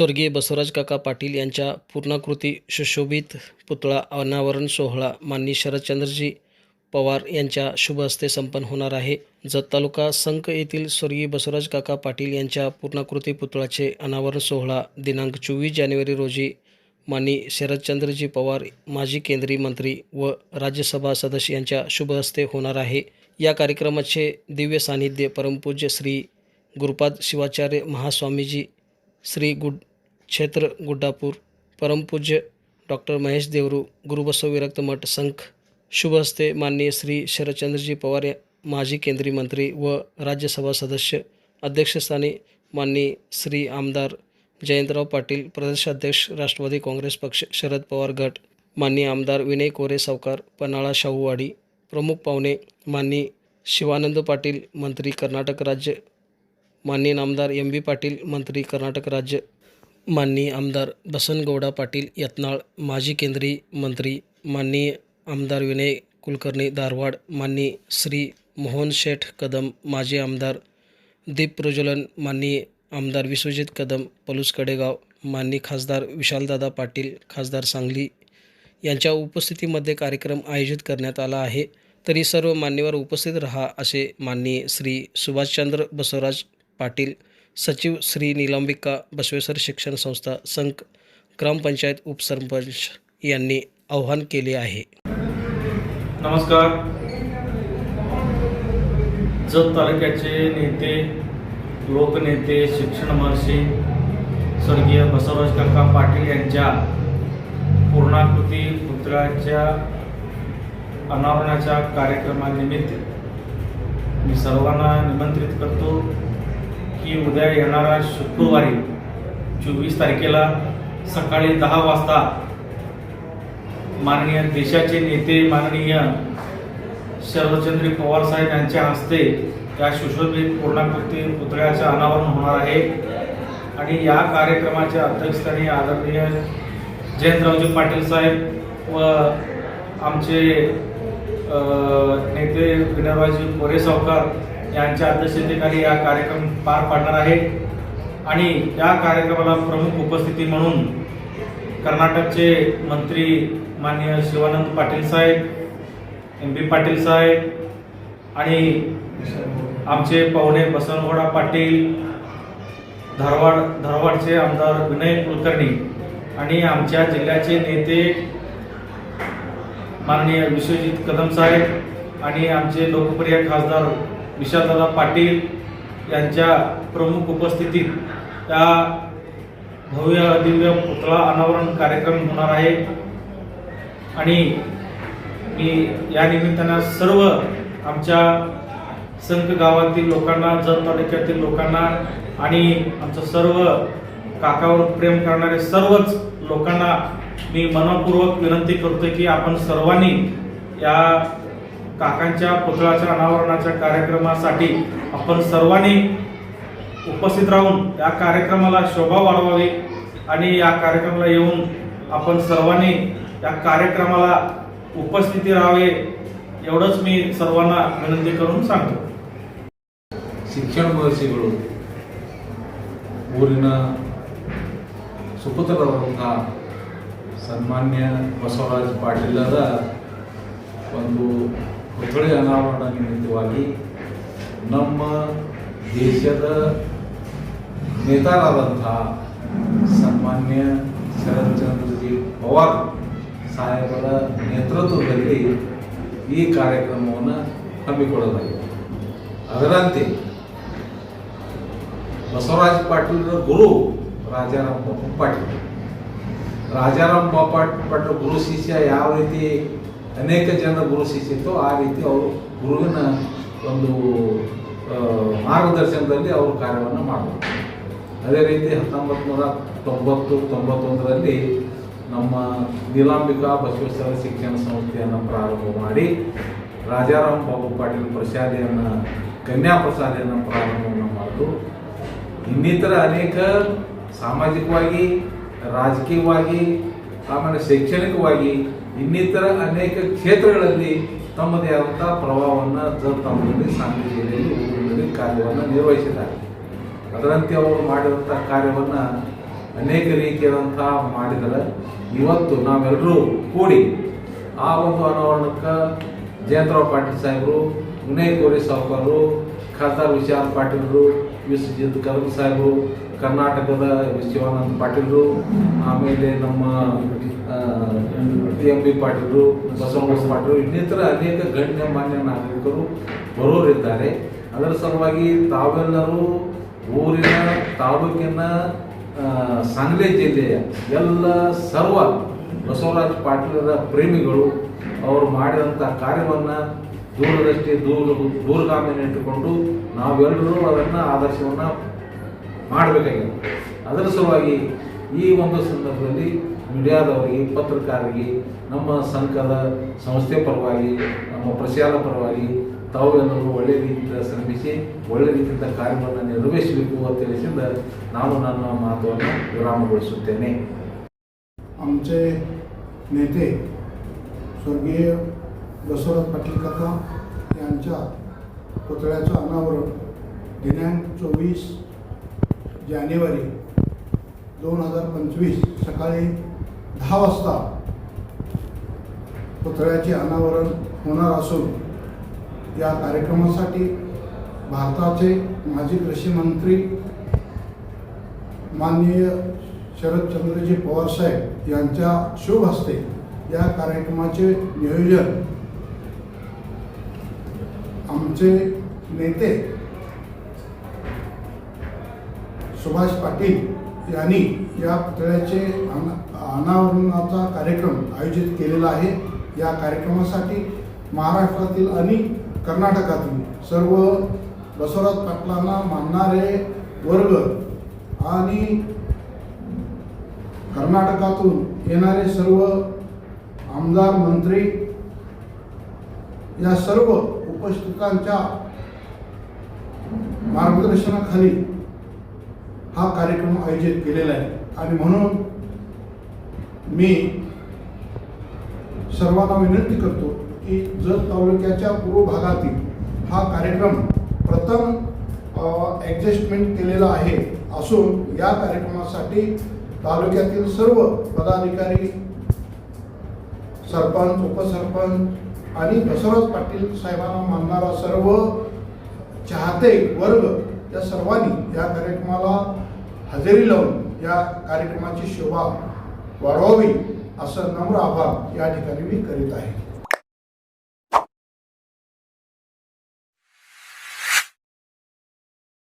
स्वर्गीय बसवराज काका पाटील यांच्या पूर्णाकृती सुशोभित पुतळा अनावरण सोहळा माननीय शरदचंद्रजी पवार यांच्या शुभ हस्ते संपन्न होणार आहे. जत तालुका संक येथील स्वर्गीय बसवराज काका पाटील यांच्या पूर्णाकृती पुतळाचे अनावरण सोहळा दिनांक चोवीस जानेवारी रोजी माननीय शरदचंद्रजी पवार माजी केंद्रीय मंत्री व राज्यसभा सदस्य यांच्या शुभ हस्ते होणार आहे. या कार्यक्रमाचे दिव्य सान्निध्य परमपूज्य श्री गुरुपाद शिवाचार्य महास्वामीजी श्री गुड क्षेत्र गुड्डापूर परमपूज्य डॉक्टर महेश देवरू गुरुबसव विरक्त मठ संख शुभ हस्ते माननीय श्री शरदचंद्रजी पवार माजी केंद्रीय मंत्री व राज्यसभा सदस्य अध्यक्षस्थानी माननीय श्री आमदार जयंतराव पाटील प्रदेशाध्यक्ष राष्ट्रवादी काँग्रेस पक्ष शरद पवार गट माननीय आमदार विनय कोरे सावकार पन्हाळा शाहूवाडी प्रमुख पाहुणे माननीय शिवानंद पाटील मंत्री कर्नाटक राज्य माननीय आमदार एम बी पाटील मंत्री कर्नाटक राज्य माननीय आमदार बसनगौडा पाटील यत्नाळ माजी केंद्रीय मंत्री माननीय आमदार विनय कुलकर्णी धारवाड माननीय श्री मोहन शेठ कदम माजी आमदार दीप प्रज्वलन माननीय आमदार विश्वजित कदम पलूस कडेगाव माननीय खासदार विशालदादा पाटील खासदार सांगली यांच्या उपस्थितीमध्ये कार्यक्रम आयोजित करण्यात आला आहे. तरी सर्व मान्यवर उपस्थित रहा असे माननीय श्री सुभाषचंद्र बसवराज पाटील सचिव श्री निलंबिका बसवेश्वर शिक्षण संस्था संक ग्रामपंचायत उपसरपंच यांनी आवाहन केले आहे. नमस्कार. जत तालुक्याचे नेते लोकनेते शिक्षण महर्षी स्वर्गीय बसवराज काका पाटील यांच्या पूर्णाकृती पुतळ्याच्या अनावरणाच्या कार्यक्रमानिमित्त मी सर्वांना निमंत्रित करतो. की उद्या येणारा शुक्रवारी चोवीस तारखेला सकाळी दहा वाजता माननीय देशाचे नेते माननीय शरदचंद्र पवार साहेब यांच्या हस्ते या सुशोभित पूर्णाकृती पुतळ्याचं अनावरण होणार आहे. आणि या कार्यक्रमाच्या अध्यक्षस्थानी आदरणीय जयंतरावजी पाटील साहेब व आमचे नेते विनोबाजी मोरे सावकार यांच्या अध्यक्षतेखाली हा कार्यक्रम पार पाडणार आहे. आणि या कार्यक्रमाला प्रमुख उपस्थिती म्हणून कर्नाटकचे मंत्री माननीय शिवानंद पाटील साहेब एम बी पाटील साहेब आणि आमचे पाहुणे बसनगोडा पाटील धारवाड धारवाडचे आमदार विनय कुलकर्णी आणि आमच्या जिल्ह्याचे नेते माननीय विश्वजित कदम साहेब आणि आमचे लोकप्रिय खासदार विशालदादा पाटील यांच्या प्रमुख उपस्थितीत या भव्य दिव्य पुतळा अनावरण कार्यक्रम होणार आहे. आणि मी या निमित्तानं सर्व आमच्या संघ गावातील लोकांना जत तालुक्यातील लोकांना आणि आमचं सर्व काकावर प्रेम करणारे सर्वच लोकांना मी मनपूर्वक विनंती करतो की आपण सर्वांनी या काकांच्या पुतळ्याच्या अनावरणाच्या कार्यक्रमासाठी आपण सर्वांनी उपस्थित राहून या कार्यक्रमाला शोभा वाढवावी आणि या कार्यक्रमाला येऊन आपण सर्वांनी या कार्यक्रमाला उपस्थिती राहावे एवढंच मी सर्वांना विनंती करून सांगतो ಶಿಕ್ಷಣ ಮಹರ್ಷಿಗಳು ಊರಿನ ಸುಪುತ್ರರಾದಂತಹ ಸನ್ಮಾನ್ಯ ಬಸವರಾಜ ಪಾಟೀಲರ ಒಂದು ಪುತ್ಥಳಿ ಅನಾವರಣ ನಿಮಿತ್ತವಾಗಿ ನಮ್ಮ ದೇಶದ ನೇತಾರಾದಂತಹ ಸನ್ಮಾನ್ಯ ಶರತ್ಚಂದ್ರಜಿ ಪವಾರ್ ಸಾಹೇಬರ ನೇತೃತ್ವದಲ್ಲಿ ಈ ಕಾರ್ಯಕ್ರಮವನ್ನು ಹಮ್ಮಿಕೊಳ್ಳಲಾಗಿದೆ. ಅದರಂತೆ ಬಸವರಾಜ ಪಾಟೀಲರ ಗುರು ರಾಜಾರಾಮ್ ಪಾಟೀಲ್. ರಾಜಾರಾಮ್ ಪಾಟೀಲ್ ಪಾಟೀಲ್ ಗುರು ಶಿಷ್ಯ ಯಾವ ರೀತಿ ಅನೇಕ ಜನ ಗುರು ಶಿಷ್ಯತ್ತು ಆ ರೀತಿ ಅವರು ಗುರುವಿನ ಒಂದು ಮಾರ್ಗದರ್ಶನದಲ್ಲಿ ಅವರು ಕಾರ್ಯವನ್ನು ಮಾಡಬೇಕು ಅದೇ ರೀತಿ ಹತ್ತೊಂಬತ್ತು ನೂರ ತೊಂಬತ್ತು, ತೊಂಬತ್ತೊಂದರಲ್ಲಿ ನಮ್ಮ ನೀಲಾಂಬಿಕಾ ಬಸವೇಶ್ವರ ಶಿಕ್ಷಣ ಸಂಸ್ಥೆಯನ್ನು ಪ್ರಾರಂಭ ಮಾಡಿ ರಾಜಾರಾಮ್ ಬಾಬು ಪಾಟೀಲ್ ಪ್ರಸಾದಿಯನ್ನು, ಕನ್ಯಾ ಪ್ರಸಾದಿಯನ್ನು ಪ್ರಾರಂಭವನ್ನು ಮಾಡಿತು ಇನ್ನಿತರ ಅನೇಕ ಸಾಮಾಜಿಕವಾಗಿ, ರಾಜಕೀಯವಾಗಿ, ಆಮೇಲೆ ಶೈಕ್ಷಣಿಕವಾಗಿ ಇನ್ನಿತರ ಅನೇಕ ಕ್ಷೇತ್ರಗಳಲ್ಲಿ ತಮ್ಮದೇ ಆದಂಥ ಪ್ರಭಾವವನ್ನು ತಮ್ಮಲ್ಲಿ ಸಾಂಗ್ಲಿ ಜಿಲ್ಲೆಯಲ್ಲಿ ಕಾರ್ಯವನ್ನು ನಿರ್ವಹಿಸಿದ್ದಾರೆ. ಅದರಂತೆ ಅವರು ಮಾಡಿದಂಥ ಕಾರ್ಯವನ್ನು ಅನೇಕ ರೀತಿಯಾದಂಥ ಮಾಡಿದರೆ ಇವತ್ತು ನಾವೆಲ್ಲರೂ ಕೂಡಿ ಆ ಒಂದು ಅನಾವರಣಕ್ಕೆ ಜಯಂತರಾವ್ ಪಾಟೀಲ್ ಸಾಹೇಬರು, ವಿನಯ್ ಕೋರಿ ಸಾವುಕಾರರು ಖಾಸದಾರ್ ವಿಶಾಲ್ ಪಾಟೀಲ್ರು ವಿಶ್ವಜಿತ್ ಕದಂ ಸಾಹೇಬರು ಕರ್ನಾಟಕದ ವಿಶ್ವಾನಂದ್ ಪಾಟೀಲ್ರು, ಆಮೇಲೆ ನಮ್ಮ ಎಂ ಬಿ ಪಾಟೀಲ್ರು ಬಸವರಾಜ ಪಾಟೀಲ್ರು, ಇನ್ನಿತರ ಅನೇಕ ಗಣ್ಯ ಮಾನ್ಯ ನಾಗರಿಕರು ಬರೋರಿದ್ದಾರೆ. ಅದರ ಸಲುವಾಗಿ ತಾವೆಲ್ಲರೂ ಊರಿನ ತಾಲೂಕಿನ ಸಾಂಗ್ಲಿ ಜಿಲ್ಲೆಯ ಎಲ್ಲ ಸರ್ವ ಬಸವರಾಜ್ ಪಾಟೀಲರ ಪ್ರೇಮಿಗಳು, ಅವರು ಮಾಡಿದಂಥ ಕಾರ್ಯವನ್ನು ದೂರದೃಷ್ಟಿ ದೂರ ದೂರಗಾಮಿನ ಇಟ್ಟುಕೊಂಡು ನಾವೆಲ್ಲರೂ ಅದನ್ನು ಆದರ್ಶವನ್ನು ಮಾಡಬೇಕಾಗಿದೆ ಅದರ ಸಲುವಾಗಿ ಈ ಒಂದು ಸಂದರ್ಭದಲ್ಲಿ ಮೀಡಿಯಾದವರಿಗೆ ಪತ್ರಕಾರರಿಗೆ ನಮ್ಮ ಸಂಘದ ಸಂಸ್ಥೆ ಪರವಾಗಿ ನಮ್ಮ ಪ್ರಶಾಲ ಪರವಾಗಿ ತಾವೆಲ್ಲರೂ ಒಳ್ಳೆ ರೀತಿಯಿಂದ ಶ್ರಮಿಸಿ ಒಳ್ಳೆ ರೀತಿಯಿಂದ ಕಾರ್ಯವನ್ನು ನಿರ್ವಹಿಸಬೇಕು ಅಂತ ತಿಳಿಸಿದ ನಾನು ನನ್ನ ಮಾತನ್ನು ವಿರಾಮಗೊಳಿಸುತ್ತೇನೆ आमचे नेते स्वर्गीय दशरथ पाटील काका यांच्या पुतळ्याचं अनावरण दिनांक चोवीस जानेवारी दोन हजार पंचवीस सकाळी दहा वाजता पुतळ्याचे अनावरण होणार असून या कार्यक्रमासाठी भारताचे माजी कृषी मंत्री माननीय शरदचंद्रजी पवारसाहेब यांच्या शुभ हस्ते या कार्यक्रमाचे नियोजन आमचे नेते सुभाष पाटील यांनी या पुतळ्याचे अना- अनावरणाचा कार्यक्रम आयोजित केलेला आहे. या कार्यक्रमासाठी महाराष्ट्रातील आणि कर्नाटकातील सर्व बसवराज पाटलांना मानणारे वर्ग आणि कर्नाटकातून येणारे सर्व आमदार मंत्री या सर्व उपस्थितांच्या मार्गदर्शनाखाली हा कार्यक्रम आयोजित केलेला आहे. आणि म्हणून मी सर्वांना विनंती करतो की जत तालुक्याच्या पूर्व भागातील हा कार्यक्रम प्रथम ॲडजस्टमेंट केलेला आहे असून या कार्यक्रमासाठी तालुक्यातील सर्व पदाधिकारी सरपंच उपसरपंच आणि बसवराज पाटील साहेबांना मानणारा सर्व चाहते वर्ग या सर्वांनी या कार्यक्रमाला हजेरी लावून या कार्यक्रमाची शोभा वाढवावी असं नम्र आभार या ठिकाणी मी करीत आहे.